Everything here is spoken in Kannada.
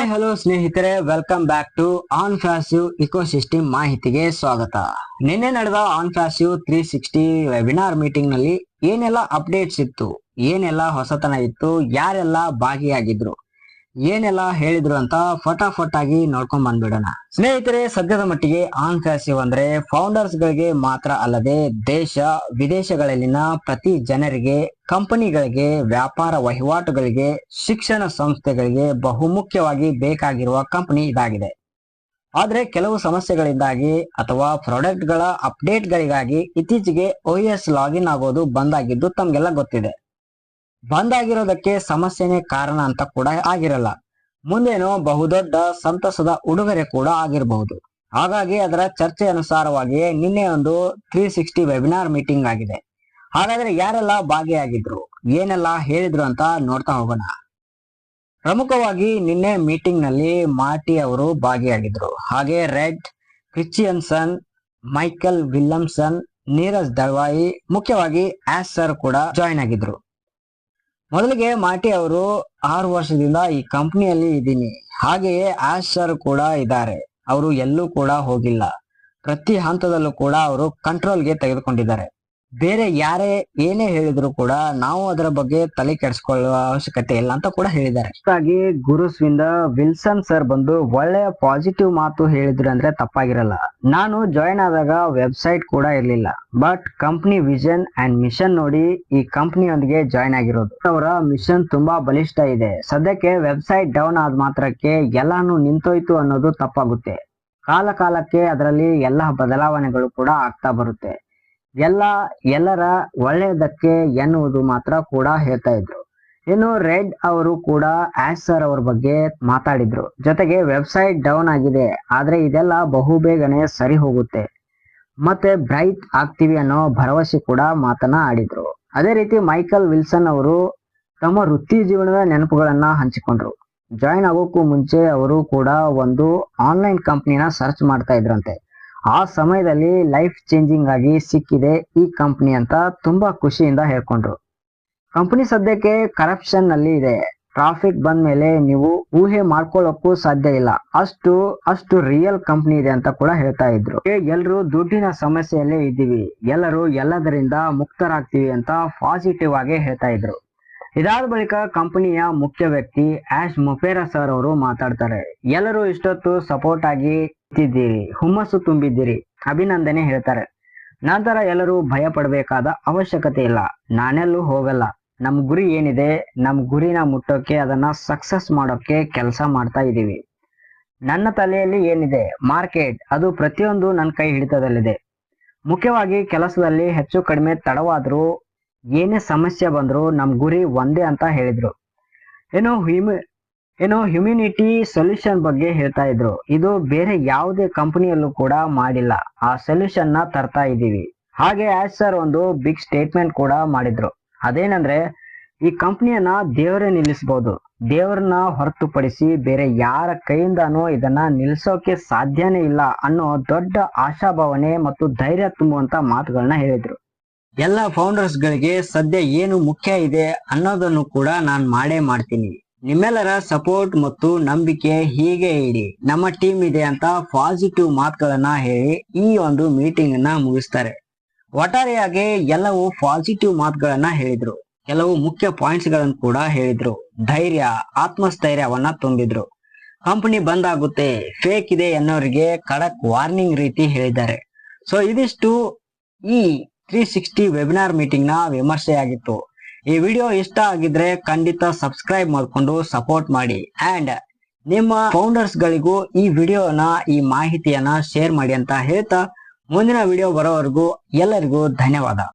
ಹಾಯ್, ಹಲೋ ಸ್ನೇಹಿತರೆ welcome back to on passive ecosystem ಮಾಹಿತಿಗೆ ಸ್ವಾಗತ. ನಿನ್ನೆ ನಡೆದ on passive three sixty webinar ಮೀಟಿಂಗ್ನಲ್ಲಿ ಏನೆಲ್ಲ ಅಪ್ಡೇಟ್ಸ್ ಇತ್ತು, ಏನೆಲ್ಲ ಹೊಸತನ ಇತ್ತು, ಯಾರೆಲ್ಲ ಭಾಗಿಯಾಗಿದ್ರು ಏನೆಲ್ಲ ಹೇಳಿದ್ರು ಅಂತ ಫಟಾಫಟ್ ಆಗಿ ನೋಡ್ಕೊಂಡ್ ಬಂದ್ಬಿಡೋಣ. ಸ್ನೇಹಿತರೆ, ಸದ್ಯದ ಮಟ್ಟಿಗೆ ಆನ್ ಫ್ಯಾಸಿವ್ ಅಂದ್ರೆ ಫೌಂಡರ್ಸ್ ಗಳಿಗೆ ಮಾತ್ರ ಅಲ್ಲದೆ ದೇಶ, ವಿದೇಶಗಳಲ್ಲಿನ ಪ್ರತಿ ಜನರಿಗೆ, ಕಂಪನಿಗಳಿಗೆ, ವ್ಯಾಪಾರ ವಹಿವಾಟುಗಳಿಗೆ, ಶಿಕ್ಷಣ ಸಂಸ್ಥೆಗಳಿಗೆ ಬಹುಮುಖ್ಯವಾಗಿ ಬೇಕಾಗಿರುವ ಕಂಪನಿ ಇದಾಗಿದೆ. ಆದ್ರೆ ಕೆಲವು ಸಮಸ್ಯೆಗಳಿಂದಾಗಿ ಅಥವಾ ಪ್ರಾಡಕ್ಟ್ಗಳ ಅಪ್ಡೇಟ್ ಗಳಿಗಾಗಿ ಇತ್ತೀಚೆಗೆ ಎಸ್ ಲಾಗಿನ್ ಆಗೋದು ಬಂದಾಗಿದ್ದು ತಮಗೆಲ್ಲ ಗೊತ್ತಿದೆ. ಬಂದಾಗಿರೋದಕ್ಕೆ ಸಮಸ್ಯೆನೇ ಕಾರಣ ಅಂತ ಕೂಡ ಆಗಿರಲ್ಲ. ಮುಂದೇನು ಬಹುದೊಡ್ಡ ಸಂತಸದ ಉಡುಗೊರೆ ಕೂಡ ಆಗಿರಬಹುದು. ಹಾಗಾಗಿ ಅದರ ಚರ್ಚೆ ಅನುಸಾರವಾಗಿ ನಿನ್ನೆ ಒಂದು ತ್ರೀ ಸಿಕ್ಸ್ಟಿ ವೆಬಿನಾರ್ ಮೀಟಿಂಗ್ ಆಗಿದೆ. ಹಾಗಾದ್ರೆ ಯಾರೆಲ್ಲ ಭಾಗಿಯಾಗಿದ್ರು? ಏನೆಲ್ಲ ಹೇಳಿದ್ರು ಅಂತ ನೋಡ್ತಾ ಹೋಗೋಣ. ಪ್ರಮುಖವಾಗಿ ನಿನ್ನೆ ಮೀಟಿಂಗ್ನಲ್ಲಿ ಮಾರ್ಟಿ ಅವರು ಭಾಗಿಯಾಗಿದ್ರು. ಹಾಗೆ Red Christiansen, Michael Williamson, Neeraj Dalavai, ಮುಖ್ಯವಾಗಿ ಆಸ್ ಸರ್ ಕೂಡ ಜಾಯಿನ್ ಆಗಿದ್ರು. ಮೊದಲಿಗೆ ಮಾಟಿ ಅವರು ಆರು ವರ್ಷದಿಂದ ಈ ಕಂಪನಿಯಲ್ಲಿ ಇದ್ದೀನಿ. ಹಾಗೆಯೇ ಆಶ್ ಸರ್ ಕೂಡ ಇದ್ದಾರೆ. ಅವರು ಎಲ್ಲೂ ಕೂಡ ಹೋಗಿಲ್ಲ. ಪ್ರತಿ ಹಂತದಲ್ಲೂ ಕೂಡ ಅವರು ಕಂಟ್ರೋಲ್ಗೆ ತೆಗೆದುಕೊಂಡಿದ್ದಾರೆ. ಬೇರೆ ಯಾರೇ ಏನೇ ಹೇಳಿದ್ರು ಕೂಡ ನಾವು ಅದರ ಬಗ್ಗೆ ತಲೆ ಕೆಡಿಸ್ಕೊಳ್ಳುವ ಅವಶ್ಯಕತೆ ಇಲ್ಲ ಅಂತ ಕೂಡ ಹೇಳಿದ್ದಾರೆ. ಹಾಗಾಗಿ ಗುರುಸ್ವಿಂದ ವಿಲ್ಸನ್ ಸರ್ ಬಂದು ಒಳ್ಳೆಯ ಪಾಸಿಟಿವ್ ಮಾತು ಹೇಳಿದ್ರು ಅಂದ್ರೆ ತಪ್ಪಾಗಿರಲ್ಲ. ನಾನು ಜಾಯಿನ್ ಆದಾಗ ವೆಬ್ಸೈಟ್ ಕೂಡ ಇರ್ಲಿಲ್ಲ. But company vision and mission ನೋಡಿ ಈ ಕಂಪ್ನಿಯೊಂದಿಗೆ ಜಾಯಿನ್ ಆಗಿರೋದು. ಅವರ ಮಿಷನ್ ತುಂಬಾ ಬಲಿಷ್ಠ ಇದೆ. ಸದ್ಯಕ್ಕೆ ವೆಬ್ಸೈಟ್ ಡೌನ್ ಆದ ಮಾತ್ರಕ್ಕೆ ಎಲ್ಲಾನು ನಿಂತೋಯ್ತು ಅನ್ನೋದು ತಪ್ಪಾಗುತ್ತೆ. ಕಾಲ ಕಾಲಕ್ಕೆ ಅದರಲ್ಲಿ ಎಲ್ಲ ಬದಲಾವಣೆಗಳು ಕೂಡ ಆಗ್ತಾ ಬರುತ್ತೆ. ಎಲ್ಲ, ಎಲ್ಲರ ಒಳ್ಳೆಯದಕ್ಕೆ ಎನ್ನುವುದು ಮಾತ್ರ ಕೂಡ ಹೇಳ್ತಾ ಇದ್ರು. ಇನ್ನು ರೆಡ್ ಅವರು ಕೂಡ ಆಶ್ ಸರ್ ಅವ್ರ ಬಗ್ಗೆ ಮಾತಾಡಿದ್ರು. ಜೊತೆಗೆ ವೆಬ್ಸೈಟ್ ಡೌನ್ ಆಗಿದೆ, ಆದ್ರೆ ಇದೆಲ್ಲ ಬಹುಬೇಗನೆ ಸರಿ ಹೋಗುತ್ತೆ. ಮತ್ತೆ ಬ್ರೈಟ್ ಆಗ್ತೀವಿ ಅನ್ನೋ ಭರವಸೆ ಕೂಡ ಮಾತನ್ನ ಆಡಿದ್ರು. ಅದೇ ರೀತಿ ಮೈಕಲ್ ವಿಲ್ಸನ್ ಅವರು ತಮ್ಮ ವೃತ್ತಿ ಜೀವನದ ನೆನಪುಗಳನ್ನ ಹಂಚಿಕೊಂಡ್ರು. ಜಾಯಿನ್ ಆಗೋಕ್ಕೂ ಮುಂಚೆ ಅವರು ಕೂಡ ಒಂದು ಆನ್ಲೈನ್ ಕಂಪ್ನಿನ ಸರ್ಚ್ ಮಾಡ್ತಾ ಇದ್ರಂತೆ. ಆ ಸಮಯದಲ್ಲಿ ಲೈಫ್ ಚೇಂಜಿಂಗ್ ಆಗಿ ಸಿಕ್ಕಿದೆ ಈ ಕಂಪ್ನಿ ಅಂತ ತುಂಬಾ ಖುಷಿಯಿಂದ ಹೇಳ್ಕೊಂಡ್ರು. ಕಂಪನಿ ಸದ್ಯಕ್ಕೆ ಕರಪ್ಷನ್ನಲ್ಲಿ ಇದೆ. ಟ್ರಾಫಿಕ್ ಬಂದ ಮೇಲೆ ನೀವು ಊಹೆ ಮಾಡ್ಕೊಳ್ಳೋಕ್ಕೂ ಸಾಧ್ಯ ಇಲ್ಲ. ಅಷ್ಟು ಅಷ್ಟು ರಿಯಲ್ ಕಂಪ್ನಿ ಇದೆ ಅಂತ ಕೂಡ ಹೇಳ್ತಾ ಇದ್ರು. ಎಲ್ಲರೂ ದುಡ್ಡಿನ ಸಮಸ್ಯೆಯಲ್ಲೇ ಇದ್ದೀವಿ. ಎಲ್ಲರೂ ಎಲ್ಲದರಿಂದ ಮುಕ್ತರಾಗ್ತೀವಿ ಅಂತ ಪಾಸಿಟಿವ್ ಆಗಿ ಹೇಳ್ತಾ ಇದ್ರು. ಇದಾದ ಬಳಿಕ ಕಂಪನಿಯ ಮುಖ್ಯ ವ್ಯಕ್ತಿ ಆಶ್ ಮೊಫೇರಾ ಸರ್ ಅವರು ಮಾತಾಡ್ತಾರೆ. ಎಲ್ಲರೂ ಇಷ್ಟೊತ್ತು ಸಪೋರ್ಟ್ ಆಗಿ ಇದ್ದೀರಿ ಹುಮ್ಮಸ್ಸು ತುಂಬಿದ್ದೀರಿ, ಅಭಿನಂದನೆ ಹೇಳ್ತಾರೆ. ನಂತರ ಎಲ್ಲರೂ ಭಯ ಪಡಬೇಕಾದ ಅವಶ್ಯಕತೆ ಇಲ್ಲ. ನಾನೆಲ್ಲೂ ಹೋಗಲ್ಲ. ನಮ್ ಗುರಿ ಏನಿದೆ, ನಮ್ ಗುರಿನ ಮುಟ್ಟೋಕೆ, ಅದನ್ನ ಸಕ್ಸಸ್ ಮಾಡೋಕೆ ಕೆಲಸ ಮಾಡ್ತಾ ಇದೀವಿ ನನ್ನ ತಲೆಯಲ್ಲಿ ಏನಿದೆ ಮಾರ್ಕೆಟ್ ಅದು ಪ್ರತಿಯೊಂದು ನನ್ನ ಕೈ ಹಿಡಿತದಲ್ಲಿದೆ. ಮುಖ್ಯವಾಗಿ ಕೆಲಸದಲ್ಲಿ ಹೆಚ್ಚು ಕಡಿಮೆ ತಡವಾದ್ರೂ ಏನೇ ಸಮಸ್ಯೆ ಬಂದ್ರು ನಮ್ ಗುರಿ ಒಂದೇ ಅಂತ ಹೇಳಿದ್ರು. ಏನೋ ಹ್ಯೂಮಿ ಏನೋ ಹ್ಯೂಮಿನಿಟಿ ಸೊಲ್ಯೂಷನ್ ಬಗ್ಗೆ ಹೇಳ್ತಾ ಇದ್ರು. ಇದು ಬೇರೆ ಯಾವುದೇ ಕಂಪನಿಯಲ್ಲೂ ಕೂಡ ಮಾಡಿಲ್ಲ. ಆ ಸೊಲ್ಯೂಷನ್ನ ತರ್ತಾ ಇದ್ದೀವಿ. ಹಾಗೆ ಆಸ್ ಸರ್ ಒಂದು ಬಿಗ್ ಸ್ಟೇಟ್ಮೆಂಟ್ ಕೂಡ ಮಾಡಿದ್ರು. ಅದೇನಂದ್ರೆ, ಈ ಕಂಪ್ನಿಯನ್ನ ದೇವರೇ ನಿಲ್ಲಿಸಬಹುದು ದೇವರನ್ನ ಹೊರತುಪಡಿಸಿ ಬೇರೆ ಯಾರ ಕೈಯಿಂದನೂ ಇದನ್ನ ನಿಲ್ಸೋಕೆ ಸಾಧ್ಯನೇ ಇಲ್ಲ ಅನ್ನೋ ದೊಡ್ಡ ಆಶಾಭಾವನೆ ಮತ್ತು ಧೈರ್ಯ ತುಂಬುವಂತ ಮಾತುಗಳನ್ನ ಹೇಳಿದ್ರು. ಎಲ್ಲ ಫೌಂಡರ್ಸ್ ಗಳಿಗೆ ಸದ್ಯ ಏನು ಮುಖ್ಯ ಇದೆ ಅನ್ನೋದನ್ನು ಕೂಡ ನಾನು ಮಾಡೇ ಮಾಡ್ತೀನಿ. ನಿಮ್ಮೆಲ್ಲರ ಸಪೋರ್ಟ್ ಮತ್ತು ನಂಬಿಕೆ ಹೀಗೆ ಇಡಿ. ನಮ್ಮ ಟೀಮ್ ಇದೆ ಅಂತ ಪಾಸಿಟಿವ್ ಮಾತುಗಳನ್ನ ಹೇಳಿ ಈ ಒಂದು ಮೀಟಿಂಗ್ ಅನ್ನ ಮುಗಿಸ್ತಾರೆ. ಒಟ್ಟಾರೆಯಾಗಿ ಎಲ್ಲವೂ ಪಾಸಿಟಿವ್ ಮಾತುಗಳನ್ನ ಹೇಳಿದ್ರು. ಕೆಲವು ಮುಖ್ಯ ಪಾಯಿಂಟ್ಸ್ಗಳನ್ನು ಕೂಡ ಹೇಳಿದ್ರು. ಧೈರ್ಯ, ಆತ್ಮಸ್ಥೈರ್ಯವನ್ನ ತುಂಬಿದ್ರು. ಕಂಪನಿ ಬಂದಾಗುತ್ತೆ ಫೇಕ್ ಇದೆ ಅನ್ನೋರಿಗೆ ಖಡಕ್ ವಾರ್ನಿಂಗ್ ರೀತಿ ಹೇಳಿದ್ದಾರೆ. ಸೊ ಇದಿಷ್ಟು ಈ ತ್ರೀ ಸಿಕ್ಸ್ಟಿ ವೆಬಿನಾರ್ ಮೀಟಿಂಗ್ನ ವಿಮರ್ಶೆಯಾಗಿತ್ತು. ಈ ವಿಡಿಯೋ ಇಷ್ಟ ಆಗಿದ್ರೆ ಖಂಡಿತ ಸಬ್ಸ್ಕ್ರೈಬ್ ಮಾಡಿಕೊಂಡು ಸಪೋರ್ಟ್ ಮಾಡಿ. ಅಂಡ್ ನಿಮ್ಮ ಫೌಂಡರ್ಸ್ ಗಳಿಗೂ ಈ ವಿಡಿಯೋನ, ಈ ಮಾಹಿತಿಯನ್ನ ಶೇರ್ ಮಾಡಿ ಅಂತ ಹೇಳ್ತಾ ಮುಂದಿನ ವಿಡಿಯೋ ಬರೋವರೆಗೂ ಎಲ್ಲರಿಗೂ ಧನ್ಯವಾದ.